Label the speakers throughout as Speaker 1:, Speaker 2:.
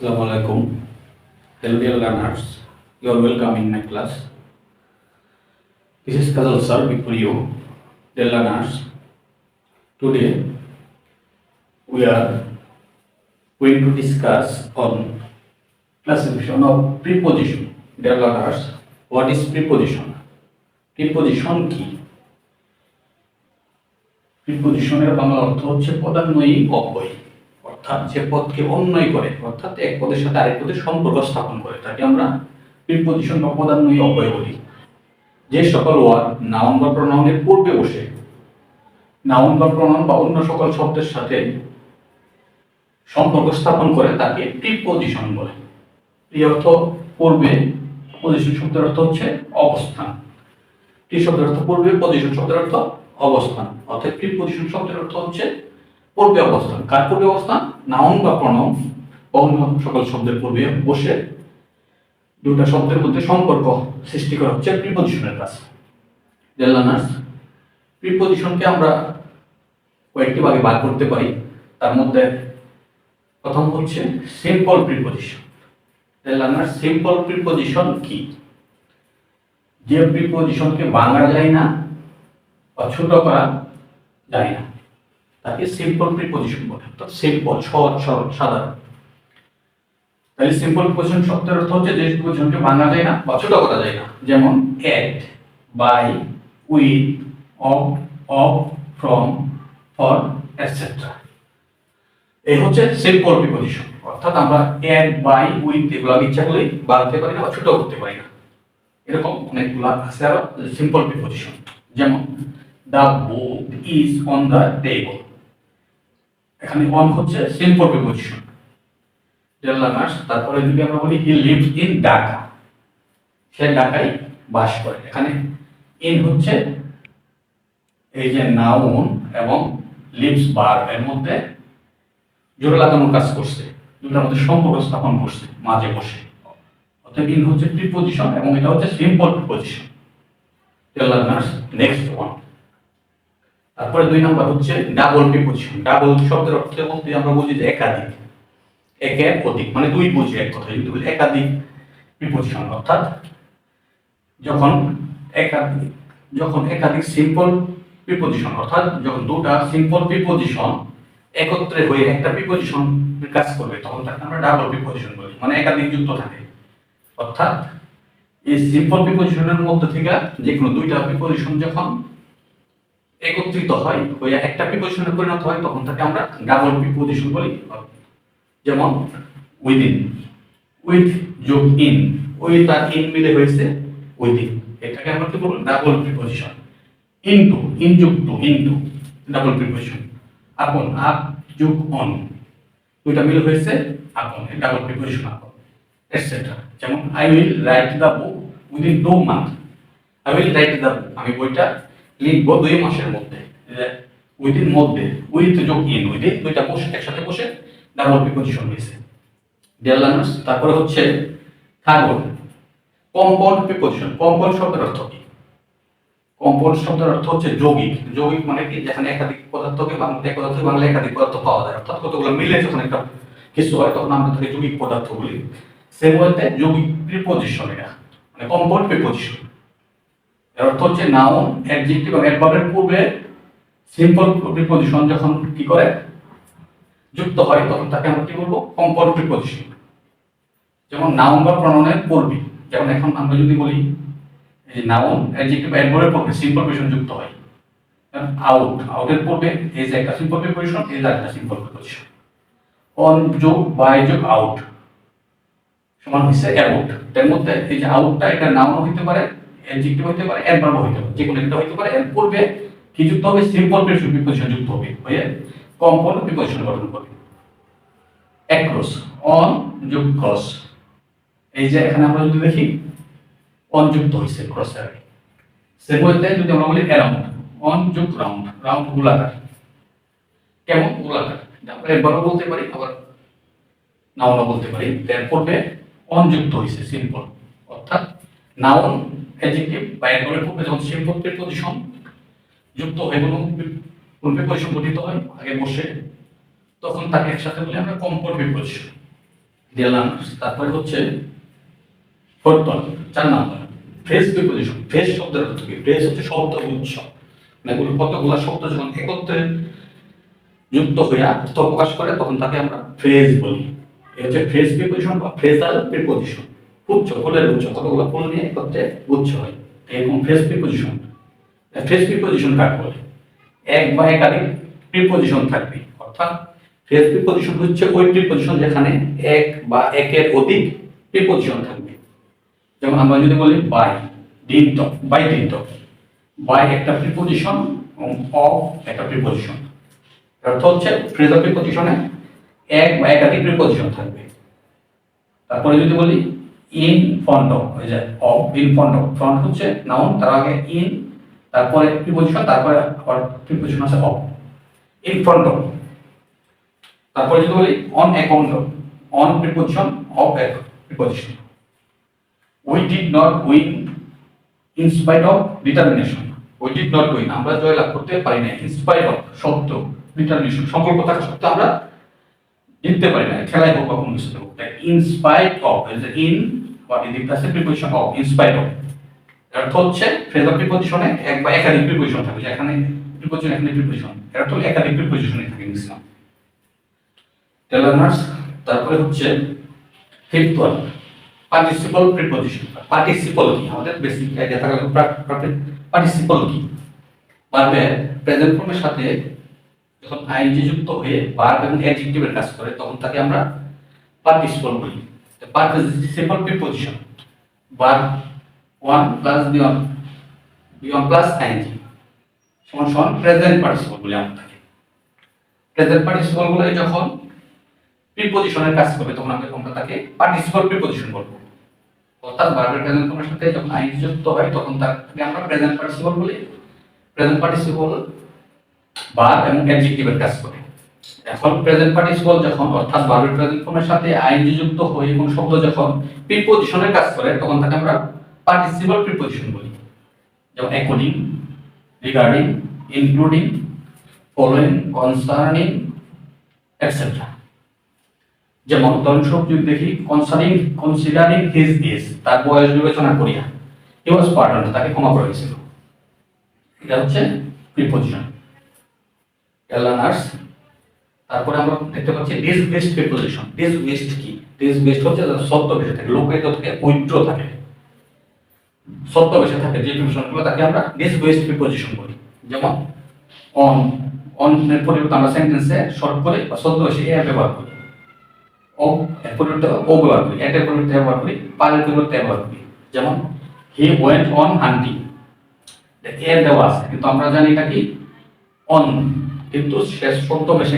Speaker 1: Assalamu alaikum. Hello dear learners. You are welcome in my class. This is Kazal sir before you, dear learners. Today we are going to discuss on classification of preposition. Dear learners, what is preposition? Preposition কি? প্রিপোজিশনের বাংলা অর্থ হচ্ছে পদান্বয়ী অব্যয় অর্থাৎ যে পদকে অন্বয় করে, অর্থাৎ এক পদের সাথে আরেক পদের সম্পর্ক স্থাপন করে, তাকে আমরা প্রিপোজিশন বা পদান্বয়ী অব্যয় বলি। যে সকল ওয়ার্ড নাউন বা প্রনাউনের পূর্বে বসে নাউন বা প্রনাউন বা অন্য সকল শব্দের সাথে সম্পর্ক স্থাপন করে, তাকে প্রিপোজিশন বলে। এই অর্থ পূর্বে পজিশন শব্দের অর্থ হচ্ছে অবস্থান। প্রি শব্দের অর্থ পূর্বে পজিশন শব্দের অর্থ অবস্থান। অর্থাৎ প্রিপোজিশন শব্দের অর্থ হচ্ছে পূর্বে অবস্থান। কার পূর্বে অবস্থান? নাউন বা প্রনাউন। অন্য সকল শব্দের পূর্বে বসে দুটা শব্দের মধ্যে সম্পর্ক সৃষ্টি করা হচ্ছে প্রিপোজিশনের কাজ লার্নার্স প্রিপোজিশনকে আমরা কয়েকটি ভাগে ভাগ করতে পারি। তার মধ্যে প্রথম হচ্ছে simple preposition learners simple preposition কি? যে প্রিপোজিশনকে ভাঙা যায় না বা ছোট করা যায় না। তাকে সিম্পল প্রিপোজিশন বলে। অর্থাৎ সিম্পল সহজ, সরল, সাধারণ। তাহলে সিম্পল প্রিপোজিশন শব্দের অর্থ হচ্ছে যে প্রিপোজিশনকে ভাঙা যায় না বা ছোট করা যায় না। যেমন at by with of of from for etcetera এই হচ্ছে সিম্পল প্রিপোজিশন অর্থাৎ আমরা এড বাই উইথ এগুলো ইচ্ছা করলেই বাড়াতে পারি না বা ছোট করতে পারি না। এরকম অনেকগুলো আছে আরও সিম্পল প্রিপোজিশন যেমন the book is on the table এখানে অন হচ্ছে সিম্পল প্রিপোজিশন লার্নার্স তারপরে যদি আমরা বলি হি লিভস ইন ঢাকা। সে ঢাকায় বাস করে। এখানে ইন হচ্ছে এই যে নাউন এবং লিভস বার, এর মধ্যে জোরে লাগানোর কাজ করছে, দুটার মধ্যে সম্পর্ক স্থাপন করছে, মাঝে বসে। অর্থাৎ ইন হচ্ছে প্রিপোজিশন এবং এটা হচ্ছে simple preposition learners next one তারপরে দুই নম্বর হচ্ছে ডাবল প্রিপোজিশন ডাবল শব্দের অর্থ বলতে আমরা বুঝি যে একাধিক। একে অধিক মানে দুই বুঝি এক কথা, যদি বলি একাধিক প্রিপোজিশন অর্থাৎ যখন একাধিক যখন একাধিক সিম্পল প্রিপোজিশন অর্থাৎ যখন দুটা সিম্পল প্রিপোজিশন একত্রে হয়ে একটা প্রিপোজিশন কাজ করবে, তখন তাকে আমরা ডাবল প্রিপোজিশন বলি মানে একাধিক যুক্ত থাকে। অর্থাৎ এই সিম্পল প্রিপোজিশনের মধ্যে থেকে যে কোনো দুইটা প্রিপোজিশন যখন একত্রিত হয় হয়ে একটা প্রিপোজিশনে পরিণত হয়, তখন তাকে আমরা ডাবল প্রিপোজিশন বলি। যেমন উইদিন উইথ যোগ ইন উইথ আর ইন মিলে হয়েছে উইদিন এটাকে আমরা কি বলব? ডাবল প্রিপোজিশন ইনটু ইন যোগ to into double preposition upon, up, যোগ, অন। দুইটা মিলে হয়েছে upon double preposition upon etcetera যেমন I will write the book within two month I will write the আমি বইটা লিখব দুই মাসের মধ্যে। উইদিন মধ্যে, উইথ যোগ ইন উইদিন দুইটা বসে একসাথে বসে ডাবল প্রিপোজিশন হয়েছে। ডিয়ার তারপরে হচ্ছে third one compound preposition compound শব্দের অর্থ কি? কম্পাউন্ড শব্দের অর্থ হচ্ছে যৌগিক। যৌগিক মানে কি? যেখানে একাধিক পদার্থকে বাংলা, এক পদার্থ বাংলা একাধিক পদার্থ পাওয়া যায়। অর্থাৎ কতগুলো মিলে যখন একটা কিছু হয়, তখন আমরা তাকে যৌগিক পদার্থ বলি সেম বলতে যৌগিক প্রিপোজিশন এটা মানে কম্পাউন্ড প্রিপোজিশন এর অর্থ হচ্ছে নাউন অ্যাডজেক্টিভ এবং অ্যাডভার্বের পূর্বে সিম্পল প্রিপোজিশন যখন কি করে, যুক্ত হয়, তখন তাকে আমরা কি বলব? কম্পাউন্ড প্রিপোজিশন যেমন নাউন বা প্রণয়নের পূর্বে। যেমন এখন আমরা যদি বলি, এই নাউন অ্যাডজেক্টিভ অ্যাডভার্বের পূর্বে সিম্পল প্রিপোজিশন যুক্ত হয়। আউট আউটের পূর্বে এই যে একটা সিম্পল প্রিপোজিশন যে একটা সিম্পল প্রিপোজিশন অন যোগ বাই যোগ আউট সমান হচ্ছে অ্যাবাউট এর মধ্যে এই যে আউটটা এটা নাউন হতে পারে অ্যাডজেক্টিভ হইতে পারে অ্যাডভার্ব হইতে পারে যে কোনো একটা হইতে পারে এর পূর্বে কি যুক্ত হবে? সিম্পল প্রিপোজিশন যুক্ত হবে, হয়ে কম্পাউন্ড প্রিপোজিশন গঠন করবে। অ্যাক্রস অন যোগ ক্রস এই যে এখানে আমরা যদি দেখি অন যুক্ত হয়েছে ক্রস এর সে বলতে যদি আমরা বলি অ্যারাউন্ড অন যোগ রাউন্ড রাউন্ড গোলাকার। কেমন? গোলাকার। আমরা একবারও বলতে পারি, আবার নাও বলতে পারি। এর পূর্বে অন যুক্ত হয়েছে সিম্পল অর্থাৎ নাউন অ্যাডজেক্টিভ বা অ্যাডভার্বের পূর্বে যখন সিম্পল প্রিপোজিশন যুক্ত হয়ে কোনো কোনো প্রিপোজিশন গঠিত হয়, আগে বসে, তখন তাকে একসাথে বলে আমরা কম্পাউন্ড প্রিপোজিশন দিলাম তারপরে হচ্ছে ফোর্থ চার নাম্বার ফ্রেজ প্রিপোজিশন ফ্রেজ শব্দের অর্থ কি? ফ্রেজ হচ্ছে শব্দ গুচ্ছ মানে কতগুলো শব্দ যখন একত্রে যুক্ত হয়ে অর্থ প্রকাশ করে, তখন তাকে আমরা ফ্রেজ বলি। এটা হচ্ছে ফ্রেজ প্রিপোজিশন বা ফ্রেজাল প্রিপোজিশন উচ্চ ফুলের উচ্চ কতগুলো ফুল নিয়ে একত্রে গুচ্ছ হয়। এরকম ফ্রেজ প্রিপোজিশন ফ্রেজ প্রিপোজিশন কাকে বলে? এক বা একাধিক প্রিপোজিশন থাকবে। অর্থাৎ ফ্রেজ প্রিপোজিশন হচ্ছে ওই প্রিপোজিশন যেখানে এক বা একের অধিক প্রিপোজিশন থাকবে। যেমন আমরা যদি বলি by top by top by একটা প্রিপোজিশন অফ একটা প্রিপোজিশন অর্থ হচ্ছে ফ্রেজাল প্রিপোজিশনে এক বা একাধিক প্রিপোজিশন থাকবে। তারপরে যদি বলি ইন ফ্রন্ট অফ ওই যে of in front of front হচ্ছে নাউন তার আগে ইন তারপরে প্রিপোজিশন তারপরে আবার প্রিপোজিশন আছে অফ ইন ফ্রন্ট অফ তারপরে যদি বলি on account on preposition of preposition we did not win in spite of determination we did not win আমরা জয়লাভ করতে পারি না ইন স্পাইট অফ শব্দ ডিটারমিনেশন সংকল্প থাকা সত্ত্বেও আমরা জিততে পারি না খেলায় হোক বা কোনো কিছুতে হোক। In spite of in what is plus preposition of in spite of অর্থ হচ্ছে ফ্রেজাল প্রিপোজিশনে এক বা একাধিক প্রিপোজিশন থাকে, যেখানে প্রিপোজিশন এখানে প্রিপোজিশন এর অর্থ একাধিক প্রিপোজিশনে থাকে ম্যাক্সিমাম টেলার্নার্স তারপরে হচ্ছে fifth one participle preposition participle কি? আমাদের বেসিক আইডিয়া থাকলে পার্টিসিপল কি? ভার্বে প্রেজেন্ট ফর্মের সাথে যখন আইনজি যুক্ত হয়ে ভার্ব এবং অ্যাডজেক্টিভের কাজ করে, তখন তাকে আমরা পার্টিসিপল বলি। Participle preposition verb one plus B one B one plus I N G সমান সমান প্রেজেন্ট পার্টিসিপল বলি আমরা তাকে। প্রেজেন্ট পার্টিসিপলগুলো যখন প্রিপোজিশনের কাজ করবে, তখন আমরা আমরা তাকে পার্টিসিপল প্রিপোজিশন বলব। অর্থাৎ ভার্বের প্রেজেন্ট ফর্মের সাথে যখন আইন যুক্ত হয়, তখন তাকে আমরা প্রেজেন্ট পার্টিসিপল বলি। প্রেজেন্ট পার্টিসিপল ভার্ব এবং কাজ করে। এখন প্রেজেন্ট পার্টিসিপল যখন, অর্থাৎ প্রেজেন্ট ফর্মের সাথে যুক্ত হয়ে এবং শব্দ যখন কাজ করে, তখন তাকে আমরা পার্টিসিপল প্রিপোজিশন বলি। যেমন according regarding including following concerning etcetera যেমন উদাহরণস্বরূপ যদি দেখি কনসার্নিং কনসিডারিং হিজ তার বয়স বিবেচনা করিয়া। হি ওয়াজ পার্টন তাকে ক্ষমা করে দিয়েছিল। এটা হচ্ছে প্রিপোজিশন এলানার্স তারপরে আমরা দেখতে পাচ্ছি dish best preposition dish best কি? ডিস বেস্ট হচ্ছে যারা সত্য বেশে থাকে, লোকায়িত থাকে ঐত্র থাকে। সত্য বেশে থাকে যে প্রিপোজিশনগুলো তাকে আমরা ডিস বেস্ট প্রিপোজিশন বলি। যেমন অন অন এর পরিবর্তে আমরা সেন্টেন্সে শর্ট করে বা সত্য বেশে এ ব্যবহার করি। ও এর পরিবর্তে ও ব্যবহার করি এটার পরিবর্তে ব্যবহার করি পারের পরিবর্তে ব্যবহার করি। যেমন হি ওয়েন্ট অন হান্টিং এর দেওয়া আছে, কিন্তু আমরা জানি এটা কি? অন কিন্তু শেষ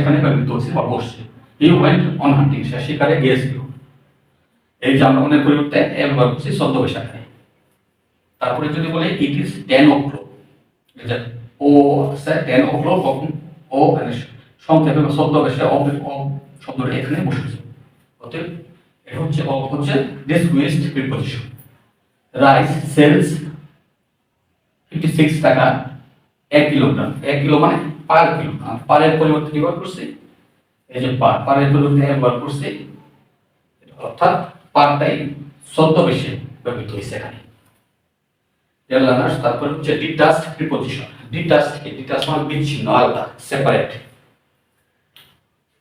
Speaker 1: এখানে ব্যবহৃত হচ্ছে বা বসছে। হি ওয়েন্ট অন হান্টিং সে শিকারে গিয়েছিল। এই যে পরিবর্তে ব্যবহার করছি শব্দ বেশি তারপরে যদি বলে it is ten o'clock o আছে টেন ও ক্লক ও মানে সংক্ষেপে বা শব্দ বেশি অ শব্দটা এখানে বসেছে। অতএব এটা হচ্ছে অ হচ্ছে disguised preposition rice sells fifty six টাকা এক কিলোগ্রাম। এক কিলো মানে পার কিলো পারের পরিবর্তে কি ব্যবহার করছি? এই যে পার, পারের পরিবর্তে ব্যবহার করছি, অর্থাৎ পারটাই শব্দ বেশি ব্যবহৃত হয়েছে এখানে। তারপর হচ্ছে ডিটাস্ট প্রিপোজিশন ডিটাস্ট কি? ডিটাস্ট মানে বিচ্ছিন্ন, আলাদা সেপারেট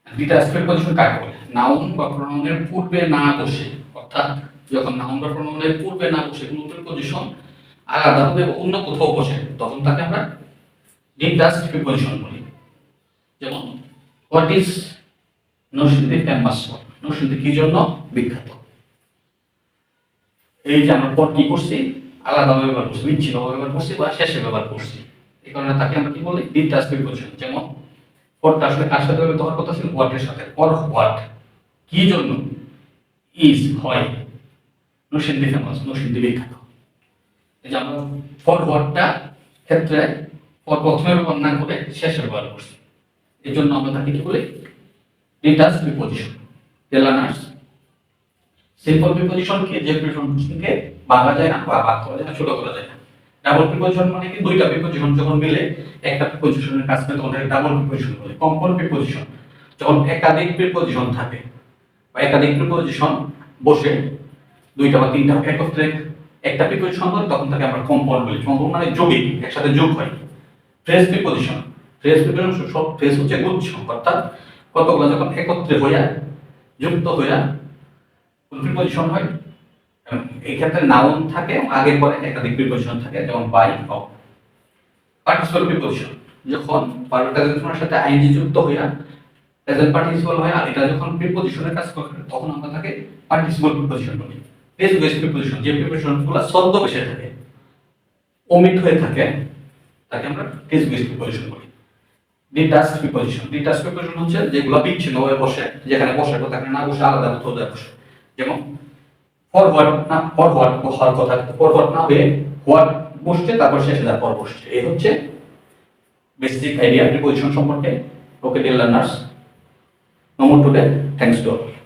Speaker 1: ডিটাস্ট প্রিপোজিশন কাকে বলে? নাউন বা প্রোনাউনের পূর্বে না বসে, অর্থাৎ যখন নাউন বা প্রোনাউনের পূর্বে না বসে কোনো প্রিপোজিশন আলাদাভাবে অন্য কোথাও বসে, তখন তাকে আমরা ডিটাস্ট প্রিপোজিশন বলি যেমন what is Narsingdi famous Narsingdi কি জন্য? বিখ্যাত। এই যে আমরা পর কি করছি? আলাদাভাবে ব্যবহার করছি বিচ্ছিন্নভাবে ব্যবহার করছি বা শেষে ব্যবহার করছি। এই কারণে তাকে আমরা কি বলি? ডিটাস্ট প্রিপোজিশন যেমন পরটা আসলে কার সাথে হবে? তোমার কথা ছিল হোয়াটের সাথে। পর হোয়াট কি জন্য? ইজ হয়। নরসিংদী ফেমাস নরসিংদী বিখ্যাত। এই যে আমরা ফর হোয়াটটা ক্ষেত্রে পর প্রথমে ব্যবহার না করে শেষে ব্যবহার করছি। এই জন্য আমরা তাকে কি বলি? ডিটাচ প্রিপোজিশন লার্নার্স সিম্পল প্রিপোজিশনকে যে প্রিপোজিশনকে ভাঙা যায় না বা ভাগ করা যায় না, ছোট করা যায় না। ডাবল প্রিপোজিশন মানে কি? দুইটা প্রিপোজিশন যখন মিলে, একটা প্রিপোজিশনের কাজ করে তখন ডাবল প্রিপোজিশন বলে কম্পাউন্ড প্রিপোজিশন যখন একাধিক প্রিপোজিশন থাকে, বা একাধিক প্রিপোজিশন বসে, দুইটা বা তিনটা একত্রে একটা প্রিপোজিশন হয়, তখন তাকে আমরা কম্পাউন্ড বলি। কম্পাউন্ড মানে যৌগিক, একসাথে যোগ হয়। ফ্রেশ প্রিপোজিশন ফ্রেশ প্রিপোজিশন সব ফ্রেশ হচ্ছে গুচ্ছ, অর্থাৎ কতগুলো যখন একত্রে হইয়া, যুক্ত হইয়া প্রিপোজিশন হয়? এই ক্ষেত্রে নাউন থাকে, আগে পরে একাধিক প্রিপোজিশন থাকে, যেমন বাই অফ পার্টিসিপাল প্রিপোজিশন যখন পার্টিসিপালের সাথে আইনজি যুক্ত হইয়া প্রেজেন্ট পার্টিসিপাল হয়, আর এটা যখন প্রিপোজিশনের কাজ করে, তখন আমরা তাকে পার্টিসিপাল প্রিপোজিশন বলি। পেজ বেস প্রিপোজিশন যে প্রিপোজিশনগুলো ছদ্মবেশে থাকে ওমিট হয়ে থাকে তাকে আমরা পেজ বেস প্রিপোজিশন বলি। ডিটাচ প্রিপোজিশন ডিটাচ প্রিপোজিশন হচ্ছে যেগুলো বিচ্ছিন্ন হয়ে বসে, যেখানে বসার কথা না বসে আলাদা কোথাও যায় বসে। যেমন ফরওয়ার্ড না ফরওয়ার্ড হওয়ার কথা ফরওয়ার্ড না হয়ে হোয়াট বসছে, তারপর শেষে যার পর বসছে। এই হচ্ছে বেসিক আইডিয়া প্রিপোজিশন সম্পর্কে okay dear learners more today. Thanks to all.